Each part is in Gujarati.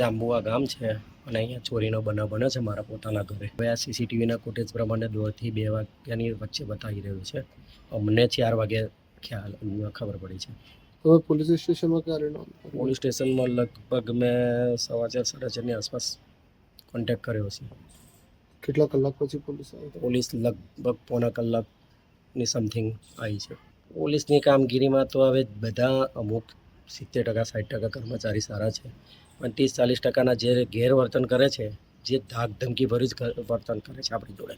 જાંબુઆ ગામ છે અને અહીંયા ચોરીનો બનાવ બન્યો છે મારા પોતાના ઘરે. હવે આ સીસીટીવીના ફૂટેજ પ્રમાણે દોઢથી બે વાગ્યાની વચ્ચે બતાવી રહ્યું છે. અમને ચાર વાગે ખ્યાલ ખબર પડી છે. હવે પોલીસ સ્ટેશનમાં ક્યારે પોલીસ સ્ટેશનમાં લગભગ મેં સવા ચાર સાડા ચારની આસપાસ કોન્ટેક્ટ કર્યો છે. કેટલા કલાક પછી પોલીસ આવી પોલીસ લગભગ પોણા કલાકની સમથિંગ આવી છે. પોલીસની કામગીરીમાં તો હવે બધા અમુક સિત્તેર ટકા સાઠ ટકા કર્મચારી સારા છે. પણ ત્રીસ ચાલીસ ટકાના જે ગેરવર્તન કરે છે જે ધાક ધમકી ભર્યું જ વર્તન કરે છે આપણી જોડે.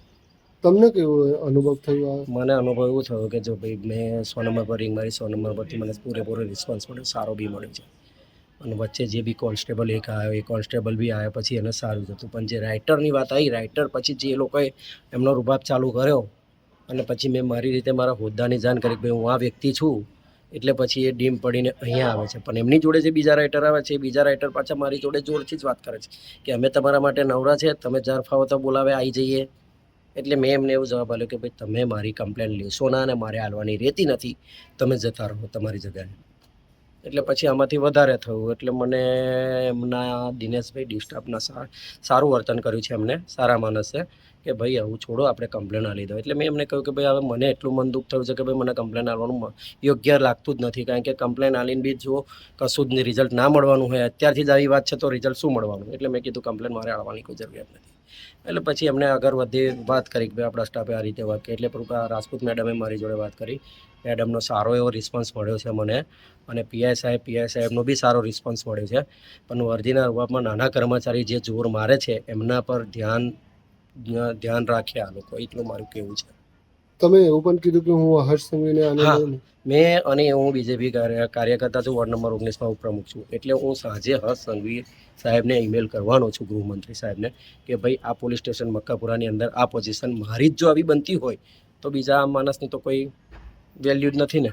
તમને કેવો અનુભવ થયો મને અનુભવ એવો થયો કે જો ભાઈ મેં સો નંબર પર રિંગ મારી સો નંબર પરથી મને પૂરેપૂરો રિસ્પોન્સ મળ્યો સારો બી મળ્યો છે. અને વચ્ચે જે બી કોન્સ્ટેબલ એક આવ્યો એ કોન્સ્ટેબલ બી આવ્યા પછી એને સારું થતું. હતું પણ જે રાઇટરની વાત આવી રાઇટર પછી જે લોકોએ એમનો રૂબાબ ચાલુ કર્યો અને પછી મેં મારી રીતે મારા હોદ્દાની જાણ કરી કે ભાઈ હું આ વ્યક્તિ છું એટલે પછી એ ડીમ પડીને અહીંયા આવે છે. પણ એમની જોડે જે બીજા રાઇટર આવે છે, એ બીજા રાઇટર પાછા મારી જોડે જોરથી જ વાત કરે છે કે અમે તમારા માટે નવરા છે, તમે જ્યારે ફાવો તો બોલાવે આવી જઈએ. એટલે મેં એમને એવું જવાબ આપ્યો કે ભાઈ, તમે મારી કમ્પ્લેન લેશો ના અને મારે હાલવાની રહેતી નથી. તમે જતા રહો તમારી જગ્યાએ. એટલે પછી આમાંથી વધારે થયું. એટલે મને એમના દિનેશભાઈ ડિસ્ટાફના સારું વર્તન કર્યું છે એમને, સારા માણસે, કે ભાઈ આવું છોડો, આપણે કમ્પ્લેન આલી દો એટલે મેં એમને કહ્યું કે ભાઈ હવે મને એટલું મન દુઃખ થયું છે કે ભાઈ મને કમ્પ્લેન આલવાનું યોગ્ય લાગતું જ નથી. કારણ કે કમ્પ્લેન આલીને બી જો કશું જ રિઝલ્ટ ના મળવાનું હોય, અત્યારથી જ આવી વાત છે તો રિઝલ્ટ શું મળવાનું? એટલે મેં કીધું કમ્પ્લેન મારે આવવાની કોઈ જરૂરિયાત નથી. એટલે પછી એમને આગળ વધી વાત કરી કે આપણા સ્ટાફે આ રીતે વાત કરી. એટલે રાજપૂત મેડમે મારી જોડે વાત કરી. મેડમનો સારો એવો રિસ્પોન્સ મળ્યો છે મને. અને પીઆઈ સાહેબ પીઆઈ સાહેબનો બી સારો રિસ્પોન્સ મળ્યો છે. પણ વર્ધીના રૂપમાં નાના કર્મચારી જે જોર મારે છે, એમના પર ધ્યાન ધ્યાન રાખે આ લોકો. એટલું મારું કહેવું છે. તમે એવું પણ કીધું કે હું હર્ષ સંઘવીને આને મેં અને હું બીજેપી કાર્ય કાર્યકર્તા છું વોર્ડ નંબર ઓગણીસમાં ઉપપ્રમુખ છું. એટલે હું સાંજે હર્ષ સંઘવી સાહેબને ઈમેલ કરવાનો છું ગૃહમંત્રી સાહેબને કે ભાઈ આ પોલીસ સ્ટેશન મક્કાપુરાની અંદર આ પોઝિશન મારી જ જો આવી બનતી હોય તો બીજા માણસની તો કોઈ વેલ્યુ જ નથી ને.